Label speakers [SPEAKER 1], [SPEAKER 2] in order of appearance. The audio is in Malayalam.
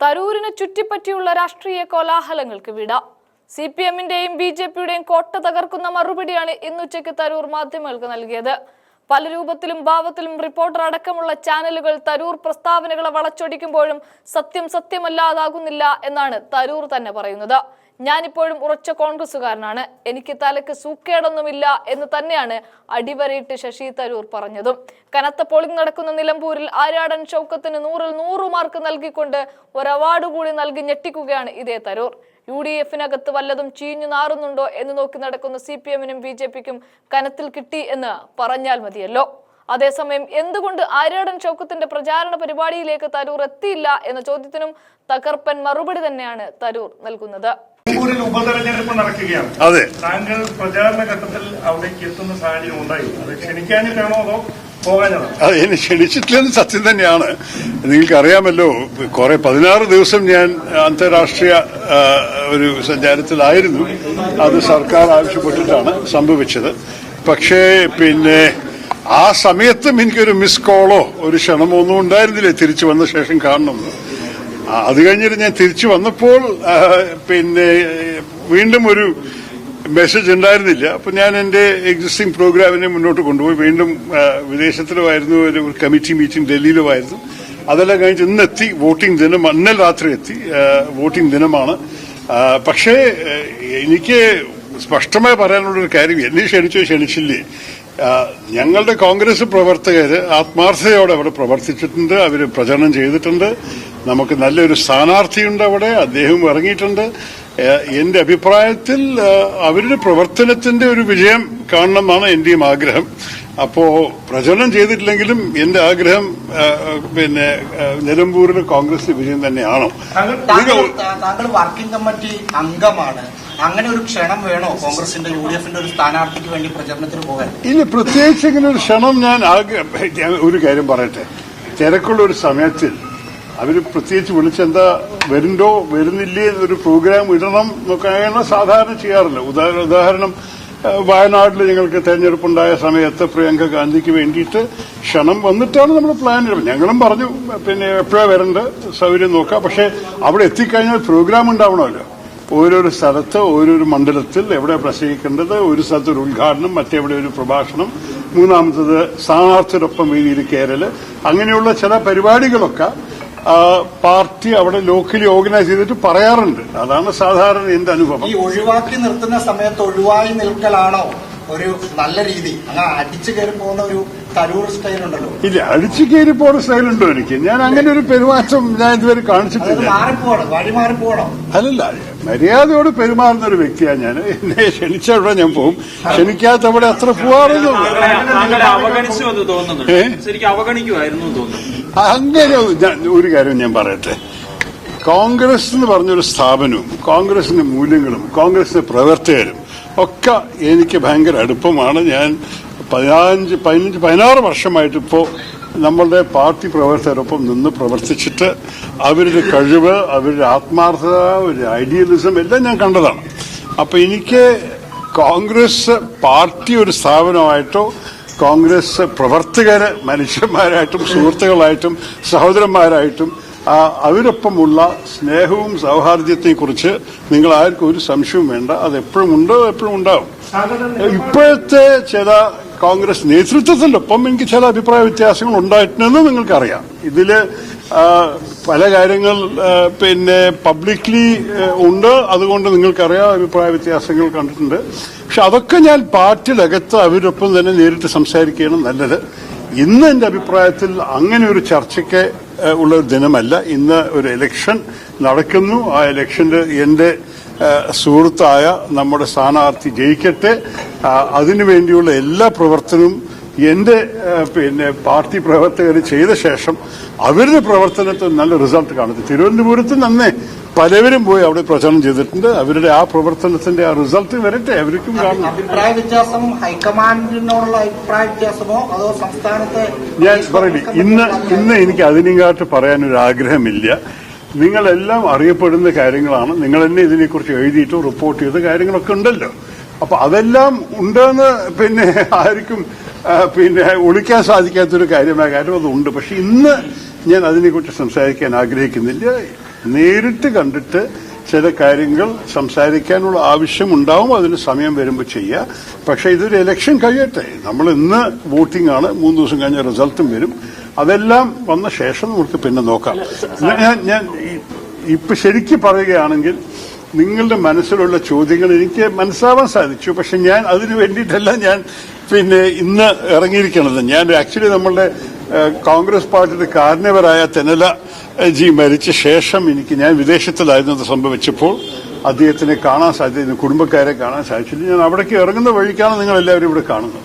[SPEAKER 1] തരൂരിനെ ചുറ്റിപ്പറ്റിയുള്ള രാഷ്ട്രീയ കോലാഹലങ്ങൾക്ക് വിട. സി പി എമ്മിന്റെയും ബി ജെ പിയുടെയും കോട്ട തകർക്കുന്ന മറുപടിയാണ് ഇന്നുച്ചയ്ക്ക് തരൂർ മാധ്യമങ്ങൾക്ക് നൽകിയത്. പല രൂപത്തിലും ഭാവത്തിലും റിപ്പോർട്ടർ അടക്കമുള്ള ചാനലുകൾ തരൂർ പ്രസ്താവനകളെ വളച്ചൊടിക്കുമ്പോഴും സത്യം സത്യമല്ലാതാകുന്നില്ല എന്നാണ് തരൂർ തന്നെ പറയുന്നത്. ഞാനിപ്പോഴും ഉറച്ച കോൺഗ്രസുകാരനാണ് എനിക്ക് തലക്ക് സൂക്കേടൊന്നുമില്ല എന്ന് തന്നെയാണ് അടിവരയിട്ട് ശശി തരൂർ പറഞ്ഞതും. കനത്ത പോളിംഗ് നടക്കുന്ന നിലമ്പൂരിൽ ആര്യാടൻ ചൗക്കത്തിന് നൂറിൽ നൂറ് മാർക്ക് നൽകിക്കൊണ്ട് ഒരു അവാർഡ് കൂടി നൽകി ഞെട്ടിക്കുകയാണ് ഇതേ തരൂർ. യു ഡി എഫിനകത്ത് വല്ലതും ചീഞ്ഞു നാറുന്നുണ്ടോ എന്ന് നോക്കി നടക്കുന്ന സി പി എമ്മിനും ബി ജെ പിക്കും കനത്തിൽ കിട്ടി എന്ന് പറഞ്ഞാൽ മതിയല്ലോ. അതേസമയം എന്തുകൊണ്ട് ആര്യാടൻ ചൗക്കത്തിന്റെ പ്രചാരണ പരിപാടിയിലേക്ക് തരൂർ എത്തിയില്ല എന്ന ചോദ്യത്തിനും തകർപ്പൻ മറുപടി തന്നെയാണ് തരൂർ നൽകുന്നത്.
[SPEAKER 2] നിലമ്പൂരിൽ ഉപതെരഞ്ഞെടുപ്പ് നടക്കുകയാണ്.
[SPEAKER 3] അതെ.
[SPEAKER 2] താങ്കൾ പ്രചാരണ ഘട്ടത്തിൽ അവിടേക്ക് എത്തുന്ന സാഹചര്യം ഉണ്ടായി. അത് ക്ഷണിക്കാനിട്ടാണോ അതോ
[SPEAKER 3] അത് എന്നെ ക്ഷണിച്ചിട്ടില്ലെന്ന് സത്യം തന്നെയാണ്. നിങ്ങൾക്കറിയാമല്ലോ കുറെ പതിനാറ് ദിവസം ഞാൻ അന്താരാഷ്ട്രീയ ഒരു സഞ്ചാരത്തിലായിരുന്നു. അത് സർക്കാർ ആവശ്യപ്പെട്ടിട്ടാണ് സംഭവിച്ചത്. പക്ഷേ പിന്നെ ആ സമയത്തും എനിക്കൊരു മിസ് കോളോ ഒരു ക്ഷണമോ ഒന്നും ഉണ്ടായിരുന്നില്ല തിരിച്ചു വന്ന ശേഷം കാണണമെന്ന്. അത് കഴിഞ്ഞിട്ട് ഞാൻ തിരിച്ചു വന്നപ്പോൾ പിന്നെ വീണ്ടും ഒരു മെസ്സേജ് ഉണ്ടായിരുന്നില്ല. അപ്പൊ ഞാൻ എന്റെ എക്സിസ്റ്റിംഗ് പ്രോഗ്രാമിനെ മുന്നോട്ട് കൊണ്ടുപോയി. വീണ്ടും വിദേശത്തിലുമായിരുന്നു ഒരു കമ്മിറ്റി മീറ്റിംഗ് ഡൽഹിയിലുമായിരുന്നു. അതെല്ലാം കഴിഞ്ഞ് ഇന്നെത്തി വോട്ടിംഗ് ദിനം അന്നൽ രാത്രി എത്തി വോട്ടിംഗ് ദിനമാണ്. പക്ഷേ എനിക്ക് സ്പഷ്ടമായി പറയാനുള്ളൊരു കാര്യം എന്നെ ക്ഷണിച്ചോ ക്ഷണിച്ചില്ലേ? ഞങ്ങളുടെ കോൺഗ്രസ് പ്രവർത്തകർ ആത്മാർത്ഥതയോടെ അവിടെ പ്രവർത്തിച്ചിട്ടുണ്ട് അവർ പ്രചരണം ചെയ്തിട്ടുണ്ട്. നമുക്ക് നല്ലൊരു സ്ഥാനാർത്ഥിയുണ്ട് അവിടെ അദ്ദേഹം ഇറങ്ങിയിട്ടുണ്ട്. എന്റെ അഭിപ്രായത്തിൽ അവരുടെ പ്രവർത്തനത്തിന്റെ ഒരു വിജയം കാണണമെന്നാണ് എന്റെയും ആഗ്രഹം. അപ്പോ പ്രചരണം ചെയ്തിട്ടില്ലെങ്കിലും എന്റെ ആഗ്രഹം പിന്നെ നിലമ്പൂരിൽ നിലമ്പൂരിലെ കോൺഗ്രസ് വിജയം തന്നെയാണോ?
[SPEAKER 2] താങ്കൾ
[SPEAKER 4] വർക്കിംഗ് കമ്മിറ്റി അംഗമാണ്. അങ്ങനെ ഒരു ക്ഷണം വേണോ? കോൺഗ്രസിന്റെ യു ഡി എഫിന്റെ ഒരു സ്ഥാനാർത്ഥിക്ക് വേണ്ടി പ്രചരണത്തിന് പോകാൻ?
[SPEAKER 3] ഇനി പ്രത്യേകിച്ച് ഇങ്ങനെ ഒരു ക്ഷണം ഞാൻ ഒരു കാര്യം പറയട്ടെ. തിരക്കുള്ള ഒരു സമയത്തിൽ അവർ പ്രത്യേകിച്ച് വിളിച്ചെന്താ വരുന്നുണ്ടോ വരുന്നില്ലേ എന്നൊരു പ്രോഗ്രാം ഇടണം എന്നൊക്കെയാണ് സാധാരണ ചെയ്യാറില്ല. ഉദാഹരണം വയനാട്ടിൽ ഞങ്ങൾക്ക് തെരഞ്ഞെടുപ്പുണ്ടായ സമയത്ത് പ്രിയങ്ക ഗാന്ധിക്ക് വേണ്ടിയിട്ട് ക്ഷണം വന്നിട്ടാണ് നമ്മൾ പ്ലാൻ ഞങ്ങളും പറഞ്ഞു പിന്നെ എപ്പോഴാണ് വരേണ്ടത് സൗകര്യം നോക്കാം. പക്ഷേ അവിടെ എത്തിക്കഴിഞ്ഞാൽ പ്രോഗ്രാം ഉണ്ടാവണമല്ലോ. ഓരോരോ സ്ഥലത്ത് ഓരോരോ മണ്ഡലത്തിൽ എവിടെ പ്രസംഗിക്കേണ്ടത് ഒരു സ്ഥലത്ത് ഒരു ഉദ്ഘാടനം മറ്റെവിടെ ഒരു പ്രഭാഷണം മൂന്നാമത്തത് സ്ഥാനാർത്ഥിയോടൊപ്പം വേദിയിൽ കയറൽ അങ്ങനെയുള്ള ചില പരിപാടികളൊക്കെ പാർട്ടി അവിടെ ലോക്കലി ഓർഗനൈസ് ചെയ്തിട്ട് പറയാറുണ്ട്. അതാണ് സാധാരണ എന്റെ അനുഭവം.
[SPEAKER 4] ഈ ഒഴിവാക്കി നിർത്തുന്ന സമയത്ത് ഒഴിവായി നിൽക്കലാണോ ഒരു നല്ല രീതി? അങ്ങനെ അടിച്ചു കയറി പോകുന്ന ഒരു തരൂർ സ്റ്റൈൽ ഉണ്ടല്ലോ.
[SPEAKER 3] ഇല്ല അടിച്ചു കയറി സ്റ്റൈൽ സ്റ്റൈലുണ്ടോ എനിക്ക്? ഞാൻ അങ്ങനെ ഒരു പെരുമാറ്റം ഞാൻ ഇതുവരെ കാണിച്ചിട്ടില്ല.
[SPEAKER 4] വഴി മാറിപ്പോണം
[SPEAKER 3] അല്ലല്ല മര്യാദയോട് പെരുമാറുന്ന ഒരു വ്യക്തിയാണ് ഞാൻ എന്നെ ക്ഷണിച്ച അവിടെ ഞാൻ പോകും ക്ഷണിക്കാത്ത അവിടെ അത്ര
[SPEAKER 5] തോന്നുന്നു.
[SPEAKER 3] അങ്ങനെ ഒരു കാര്യം ഞാൻ പറയട്ടെ. കോൺഗ്രസ് എന്ന് പറഞ്ഞൊരു സ്ഥാപനവും കോൺഗ്രസിന്റെ മൂല്യങ്ങളും കോൺഗ്രസിന്റെ പ്രവർത്തകരും ഒക്കെ എനിക്ക് ഭയങ്കര അടുപ്പമാണ്. ഞാൻ പതിനഞ്ച് പതിനഞ്ച് പതിനാറ് വർഷമായിട്ട് ഇപ്പോൾ നമ്മളുടെ പാർട്ടി പ്രവർത്തകരൊപ്പം നിന്ന് പ്രവർത്തിച്ചിട്ട് അവരുടെ കഴിവ് അവരുടെ ആത്മാർത്ഥത അവരുടെ ഐഡിയലിസം എല്ലാം ഞാൻ കണ്ടതാണ്. അപ്പോൾ എനിക്ക് കോൺഗ്രസ് പാർട്ടി ഒരു സ്ഥാപനമായിട്ടോ കോൺഗ്രസ് പ്രവർത്തകർ മനുഷ്യന്മാരായിട്ടും സുഹൃത്തുക്കളായിട്ടും സഹോദരന്മാരായിട്ടും അവരൊപ്പമുള്ള സ്നേഹവും സൗഹാർദ്ദത്തെയും കുറിച്ച് നിങ്ങൾ ആർക്കും ഒരു സംശയവും വേണ്ട. അത് എപ്പോഴും ഉണ്ടോ? എപ്പോഴും ഉണ്ടാവും. ഇപ്പോഴത്തെ ചില കോൺഗ്രസ് നേതൃത്വത്തിനൊപ്പം എനിക്ക് ചില അഭിപ്രായ വ്യത്യാസങ്ങൾ ഉണ്ടായിട്ടുണ്ടെന്ന് നിങ്ങൾക്കറിയാം. ഇതിൽ പല കാര്യങ്ങൾ പിന്നെ പബ്ലിക്ലി ഉണ്ട്. അതുകൊണ്ട് നിങ്ങൾക്കറിയാം അഭിപ്രായ വ്യത്യാസങ്ങൾ കണ്ടിട്ടുണ്ട്. പക്ഷെ അതൊക്കെ ഞാൻ പാർട്ടിയിലകത്ത് അവരൊപ്പം തന്നെ നേരിട്ട് സംസാരിക്കുകയാണ് നല്ലത്. ഇന്ന് എന്റെ അഭിപ്രായത്തിൽ അങ്ങനെ ഒരു ചർച്ചയ്ക്ക് ഉള്ള ഒരു ദിനമല്ല. ഇന്ന് ഒരു ഇലക്ഷൻ നടക്കുന്നു. ആ ഇലക്ഷന്റെ എന്റെ സുഹൃത്തായ നമ്മുടെ സ്ഥാനാർത്ഥി ജയിക്കട്ടെ. അതിനുവേണ്ടിയുള്ള എല്ലാ പ്രവർത്തനവും എന്റെ പിന്നെ പാർട്ടി പ്രവർത്തകർ ചെയ്ത ശേഷം അവരുടെ പ്രവർത്തനത്തിൽ നല്ല റിസൾട്ട് കാണുന്നു. തിരുവനന്തപുരത്ത് നന്നേ പലവരും പോയി അവിടെ പ്രചരണം ചെയ്തിട്ടുണ്ട്. അവരുടെ ആ പ്രവർത്തനത്തിന്റെ ആ റിസൾട്ട് വരട്ടെ അവർക്കും കാണണം
[SPEAKER 4] അഭിപ്രായ വ്യത്യാസം ഹൈക്കമാൻഡിനോടുള്ള അഭിപ്രായ വ്യത്യാസമോ അതോ സംസ്ഥാനത്തെ
[SPEAKER 3] ഞാൻ പറയില്ല ഇന്ന് ഇന്ന് എനിക്ക് അതിനെങ്കാട്ട് പറയാനൊരു ആഗ്രഹമില്ല നിങ്ങളെല്ലാം അറിയപ്പെടുന്ന കാര്യങ്ങളാണ്. നിങ്ങൾ തന്നെ ഇതിനെക്കുറിച്ച് എഴുതിയിട്ടും റിപ്പോർട്ട് ചെയ്ത കാര്യങ്ങളൊക്കെ ഉണ്ടല്ലോ. അപ്പൊ അതെല്ലാം ഉണ്ടെന്ന് പിന്നെ ആർക്കും പിന്നെ ഒളിക്കാൻ സാധിക്കാത്തൊരു കാര്യമായ കാര്യം അതുണ്ട്. പക്ഷെ ഇന്ന് ഞാൻ അതിനെക്കുറിച്ച് സംസാരിക്കാൻ ആഗ്രഹിക്കുന്നില്ല. നേരിട്ട് കണ്ടിട്ട് ചില കാര്യങ്ങൾ സംസാരിക്കാനുള്ള ആവശ്യമുണ്ടാവും അതിന് സമയം വരുമ്പോൾ ചെയ്യുക പക്ഷേ ഇതൊരു ഇലക്ഷൻ കഴിയട്ടെ. നമ്മൾ ഇന്ന് വോട്ടിംഗ് ആണ് മൂന്ന് ദിവസം കഴിഞ്ഞ റിസൾട്ടും വരും. അതെല്ലാം വന്ന ശേഷം നമുക്ക് പിന്നെ നോക്കാം. ഞാൻ ഞാൻ ഇപ്പൊ ശരിക്കും പറയുകയാണെങ്കിൽ നിങ്ങളുടെ മനസ്സിലുള്ള ചോദ്യങ്ങൾ എനിക്ക് മനസ്സിലാവാൻ സാധിച്ചു. പക്ഷെ ഞാൻ അതിനു വേണ്ടിയിട്ടല്ല ഞാൻ പിന്നെ ഇന്ന് ഇറങ്ങിയിരിക്കണത് ഞാൻ ആക്ച്വലി നമ്മളുടെ കോൺഗ്രസ് പാർട്ടിയുടെ കാരണവരായ തെനല ജി മരിച്ച ശേഷം എനിക്ക് ഞാൻ വിദേശത്തിലായിരുന്നു അത് സംഭവിച്ചപ്പോൾ അദ്ദേഹത്തിനെ കാണാൻ സാധിച്ചു കുടുംബക്കാരെ കാണാൻ സാധിച്ചില്ല. ഞാൻ അവിടേക്ക് ഇറങ്ങുന്ന വഴിക്കാണ് നിങ്ങൾ എല്ലാവരും ഇവിടെ കാണുന്നത്.